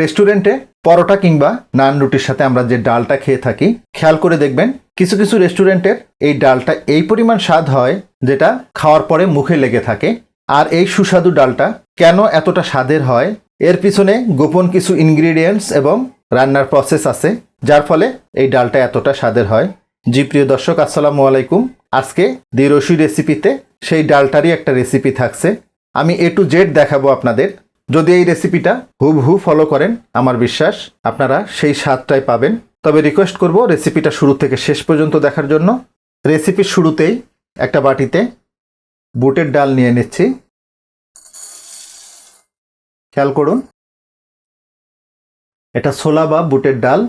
রেস্টুরেন্টে পরোটা কিংবা নান রুটির সাথে আমরা যে ডালটা খেয়ে থাকি, খেয়াল করে দেখবেন কিছু কিছু রেস্টুরেন্টের এই ডালটা এই পরিমাণ স্বাদ হয় যেটা খাওয়ার পরে মুখে লেগে থাকে। আর এই সুস্বাদু ডালটা কেন এতটা স্বাদের হয়? এর পিছনে গোপন কিছু ইনগ্রিডিয়েন্টস এবং রান্নার প্রসেস আছে, যার ফলে এই ডালটা এতটা স্বাদের হয়। জি প্রিয় দর্শক, আসসালামু আলাইকুম। আজকে দি রসি রেসিপিতে সেই ডালটারই একটা রেসিপি থাকছে। আমি এ টু জেড দেখাবো আপনাদের। যদি এই রেসিপিটা হুবহু ফলো করেন, আমার বিশ্বাস আপনারা সেই স্বাদটাই পাবেন। তবে রিকোয়েস্ট করব রেসিপিটা শুরু থেকে শেষ পর্যন্ত দেখার জন্য। রেসিপির শুরুতেই একটা বাটিতে বুটের ডাল নিয়ে নিচ্ছি। খেয়াল করুন। এটা ছোলা বা বুটের ডাল।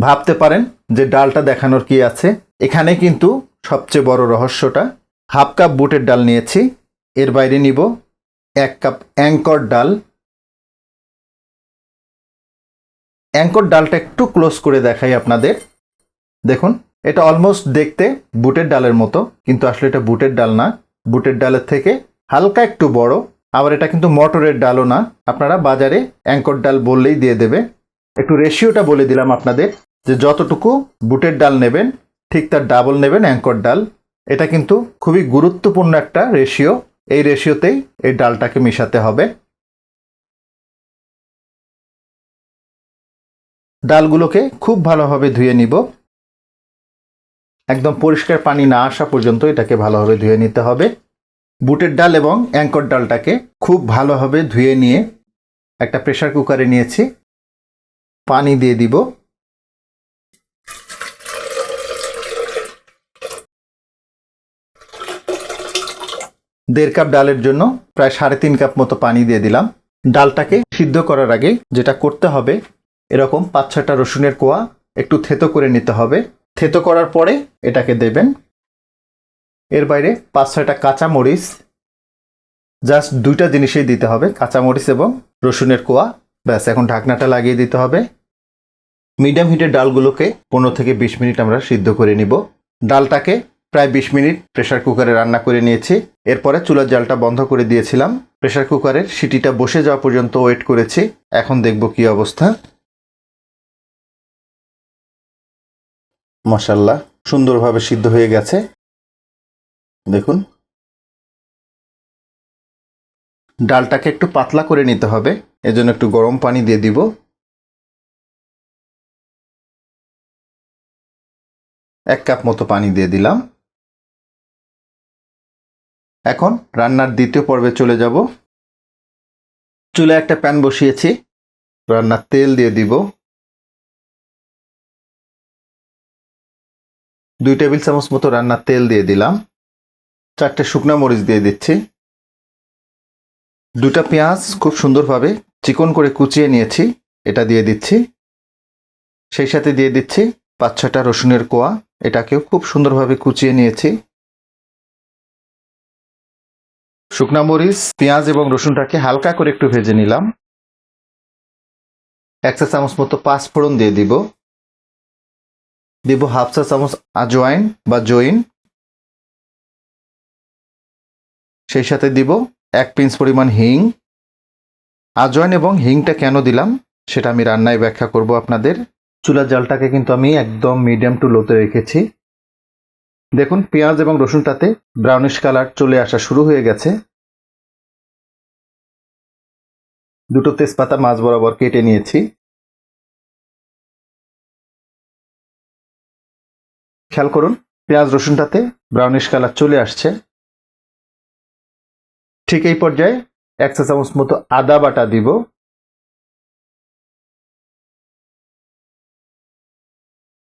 ভাবতে পারেন যে ডালটা দেখানোর কি আছে। এখানে কিন্তু সবচেয়ে বড় রহস্যটা হাফ কাপ বুটের ডাল নিয়েছি। এর বাইরে নিব এক কাপ অ্যাঙ্কর ডাল। অ্যাঙ্কর ডালটা একটু ক্লোজ করে দেখাই আপনাদের। দেখুন, এটা অলমোস্ট দেখতে বুটের ডালের মতো, কিন্তু আসলে এটা বুটের ডাল না। বুটের ডালের থেকে হালকা একটু বড়, আবার এটা কিন্তু মটরের ডালও না। আপনারা বাজারে অ্যাঙ্কর ডাল বললেই দিয়ে দেবে। একটু রেশিওটা বলে দিলাম আপনাদের যে যতটুকু বুটের ডাল নেবেন, ঠিক তার ডাবল নেবেন অ্যাঙ্কর ডাল। এটা কিন্তু খুবই গুরুত্বপূর্ণ একটা রেশিও এই রেশিওতেই এই ডালটাকে মিশাতে হবে। ডালগুলোকে খুব ভালোভাবে ধুয়ে নিব। একদম পরিষ্কার পানি না আসা পর্যন্ত এটাকে ভালোভাবে ধুয়ে নিতে হবে। বুটের ডাল এবং অ্যাঙ্কর ডালটাকে খুব ভালোভাবে ধুয়ে নিয়ে একটা প্রেশার কুকারে নিয়েছি। পানি দিয়ে দিব। দেড় কাপ ডালের জন্য প্রায় সাড়ে তিন কাপ মতো পানি দিয়ে দিলাম। ডালটাকে সিদ্ধ করার আগে যেটা করতে হবে, এরকম পাঁচ ছটা রসুনের কোয়া একটু থেতো করে নিতে হবে। থেতো করার পরে এটাকে দেবেন। এর বাইরে পাঁচ ছয়টা কাঁচা মরিচ জাস্ট দুইটা জিনিসেই দিতে হবে কাঁচা মরিচ এবং রসুনের কোয়া। ব্যাস, এখন ঢাকনাটা লাগিয়ে দিতে হবে। মিডিয়াম হিটের ডালগুলোকে পনেরো থেকে বিশ মিনিট আমরা সিদ্ধ করে নিব। ডালটাকে প্রায় বিশ মিনিট প্রেশার কুকারে রান্না করে নিয়েছি। এরপরে চুলার জালটা বন্ধ করে দিয়েছিলাম। প্রেশার কুকারের সিটিটা বসে যাওয়া পর্যন্ত ওয়েট করেছি। এখন দেখব কি অবস্থা। মশাল্লা সুন্দরভাবে সিদ্ধ হয়ে গেছে। দেখুন। ডালটাকে একটু পাতলা করে নিতে হবে। এজন্য একটু গরম পানি দিয়ে দিব। এক কাপ মতো পানি দিয়ে দিলাম। এখন রান্নার দ্বিতীয় পর্বে চলে যাব। চুলে একটা প্যান বসিয়েছি। রান্নার তেল দিয়ে দিব। দুই টেবিল চামচ মতো রান্নার তেল দিয়ে দিলাম। চারটে শুকনা মরিচ দিয়ে দিচ্ছি। দুটা পেঁয়াজ খুব সুন্দরভাবে চিকন করে কুচিয়ে নিয়েছি। এটা দিয়ে দিচ্ছি। সেই সাথে দিয়ে দিচ্ছি পাঁচ ছটা রসুনের কোয়া। এটাকেও খুব সুন্দরভাবে কুচিয়ে নিয়েছি। শুকনা মরিচ, পেঁয়াজ এবং রসুনটাকে হালকা করে একটু ভেজে নিলাম। এক চা চামচ মতো পাঁচ ফোড়ন দিয়ে দিব। দিব হাফ চা চামচ আজওয়াইন বা জইন সেই সাথে দিব এক পিঞ্চ পরিমাণ হিং। আজওয়াইন এবং হিংটা কেন দিলাম, সেটা আমি রান্নায় ব্যাখ্যা করব আপনাদের। চুলার জলটাকে কিন্তু আমি একদম মিডিয়াম টু লোতে রেখেছি। দেখুন, পেঁয়াজ এবং রসুনটাতে ব্রাউনিশ কালার চলে আসা শুরু হয়ে গেছে। দুটো তেজপাতা মাছ বরাবর কেটে নিয়েছি। খেয়াল করুন, পেঁয়াজ, রসুনটাতে ব্রাউনিশ কালার চলে আসছে। ঠিক এই পর্যায়ে এক চা চামচ মতো আদা বাটা দিব।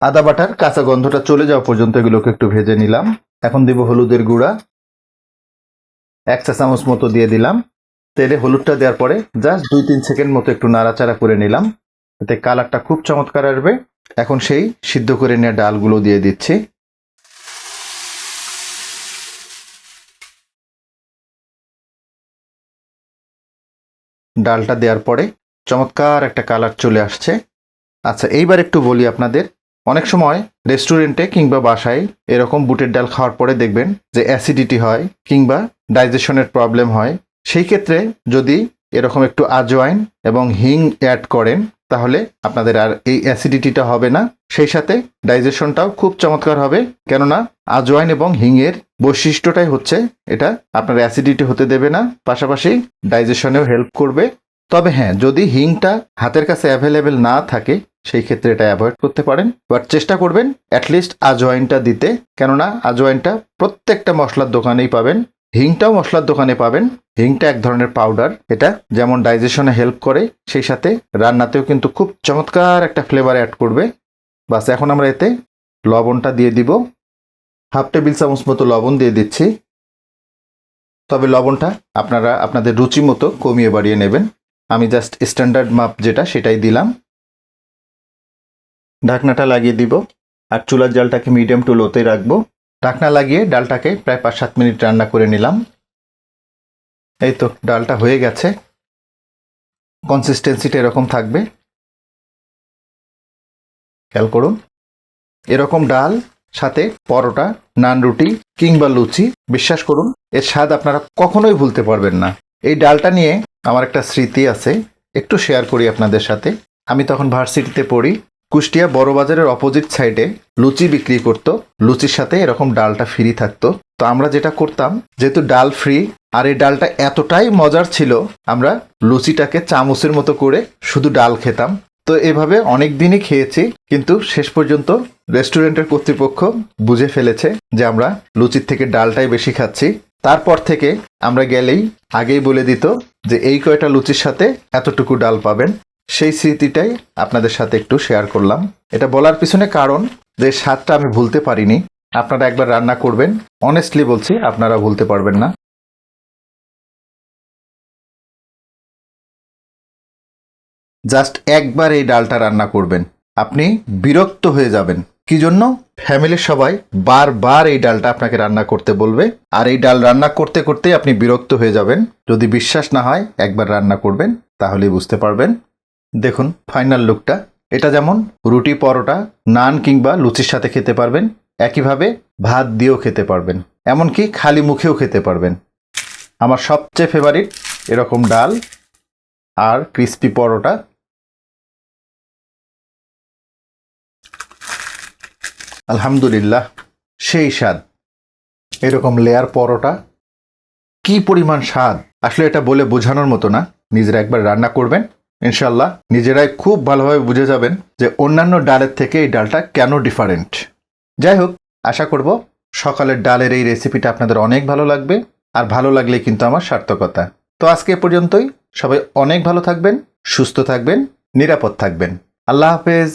আদা বাটার, কাঁচা গন্ধটা চলে যাওয়া পর্যন্ত এগুলোকে একটু ভেজে নিলাম। এখন দিব হলুদের গুঁড়া। এক চা চামচ মতো দিয়ে দিলাম। তেলে হলুদটা দেওয়ার পরে জাস্ট দুই তিন সেকেন্ড মতো একটু নাড়াচাড়া করে নিলাম। এতে কালারটা খুব চমৎকার আসবে। এখন সেই সিদ্ধ করে নেওয়া ডালগুলো দিয়ে দিচ্ছি। ডালটা দেওয়ার পরে চমৎকার একটা কালার চলে আসছে। আচ্ছা এইবার একটু বলি আপনাদের। অনেক সময় রেস্টুরেন্টে কিংবা বাসায় এরকম বুটের ডাল খাওয়ার পরে দেখবেন যে অ্যাসিডিটি হয় কিংবা ডাইজেশনের প্রবলেম হয়। সেই ক্ষেত্রে যদি এরকম একটু আজওয়াইন এবং হিং অ্যাড করেন, তাহলে আপনাদের আর এই অ্যাসিডিটিটা হবে না। সেই সাথে ডাইজেশনটাও খুব চমৎকার হবে। কেননা আজওয়াইন এবং হিংয়ের বৈশিষ্ট্যটাই হচ্ছে এটা আপনার অ্যাসিডিটি হতে দেবে না, পাশাপাশি ডাইজেশনেও হেল্প করবে। তবে হ্যাঁ যদি হিংটা হাতের কাছে অ্যাভেলেবেল না থাকে সেই ক্ষেত্রে এটা অ্যাভয়েড করতে পারেন। বাট চেষ্টা করবেন অ্যাটলিস্ট আজওয়াইনটা দিতে। কেননা আজওয়াইনটা প্রত্যেকটা মশলার দোকানেই পাবেন। হিংটাও মশলার দোকানে পাবেন। হিংটা এক ধরনের পাউডার এটা যেমন ডাইজেশনে হেল্প করে, সেই সাথে রান্নাতেও কিন্তু খুব চমৎকার একটা ফ্লেভার অ্যাড করবে। বাস, এখন আমরা এতে লবণটা দিয়ে দিব। হাফ টেবিল চামচ মতো লবণ দিয়ে দিচ্ছি। তবে লবণটা আপনারা, আপনাদের রুচি মতো কমিয়ে বাড়িয়ে নেবেন। আমি জাস্ট স্ট্যান্ডার্ড মাপ যেটা, সেটাই দিলাম। ঢাকনাটা লাগিয়ে দিব আর চুলার জালটাকে মিডিয়াম টু লোতে রাখব। ঢাকনা লাগিয়ে ডালটাকে প্রায় পাঁচ সাত মিনিট রান্না করে নিলাম। এই তো ডালটা হয়ে গেছে। কনসিস্টেন্সিটা এরকম থাকবে। খেয়াল করুন। এরকম ডাল, সাথে পরোটা, নান রুটি কিংবা লুচি, বিশ্বাস করুন, এর স্বাদ আপনারা কখনোই ভুলতে পারবেন না। এই ডালটা নিয়ে আমার একটা স্মৃতি আছে, একটু শেয়ার করি আপনাদের সাথে। আমি তখন ভার্সিটিতে পড়ি কুষ্টিয়া বড় বাজারের অপোজিট সাইডে লুচি বিক্রি করতো। লুচির সাথে এরকম ডালটা ফ্রি থাকতো। তো আমরা যেটা করতাম, যেহেতু ডাল ফ্রি আর এই ডালটা এতটাই মজার ছিল, আমরা লুচিটাকে চামচের মতো করে শুধু ডাল খেতাম। তো এভাবে অনেক দিনই খেয়েছি, কিন্তু শেষ পর্যন্ত রেস্টুরেন্টের কর্তৃপক্ষ বুঝে ফেলেছে যে আমরা লুচির থেকে ডালটাই বেশি খাচ্ছি। তারপর থেকে আমরা গেলেই আগেই বলে দিত যে এই কয়টা লুচির সাথে এতটুকু ডাল পাবেন। সেই স্মৃতিটাই আপনাদের সাথে একটু শেয়ার করলাম। এটা বলার পিছনে কারণ যে স্বাদটা আমি ভুলতে পারিনি। আপনারা একবার রান্না করবেন। অনেস্টলি বলছি, আপনারা ভুলতে পারবেন না। জাস্ট একবার এই ডালটা রান্না করবেন। আপনি বিরক্ত হয়ে যাবেন। কি জন্য? ফ্যামিলির সবাই বারবার এই ডালটা আপনাকে রান্না করতে বলবে। আর এই ডাল রান্না করতে করতে আপনি বিরক্ত হয়ে যাবেন। যদি বিশ্বাস না হয়, একবার রান্না করবেন, তাহলেই বুঝতে পারবেন। দেখুন ফাইনাল লুকটা এটা যেমন রুটি পরোটা, নান কিংবা লুচির সাথে খেতে পারবেন, একইভাবে ভাত দিয়েও খেতে পারবেন। এমনকি খালি মুখেও খেতে পারবেন। আমার সবচেয়ে ফেভারিট এরকম ডাল আর ক্রিস্পি পরোটা। আলহামদুলিল্লাহ, সেই স্বাদ। এরকম লেয়ার পরোটা। কি পরিমাণ স্বাদ? আসলে এটা বলে বোঝানোর মতো না। নিজেরা একবার রান্না করবেন। ইনশাল্লাহ নিজেরাই খুব ভালোভাবে বুঝে যাবেন যে অন্যান্য ডালের থেকে এই ডালটা কেন ডিফারেন্ট যাই হোক, আশা করব সকালের ডালের এই রেসিপিটা আপনাদের অনেক ভালো লাগবে আর ভালো লাগলে কিন্তু আমার সার্থকতা। তো আজকে পর্যন্তই। সবাই অনেক ভালো থাকবেন, সুস্থ থাকবেন, নিরাপদ থাকবেন। আল্লাহ হাফেজ।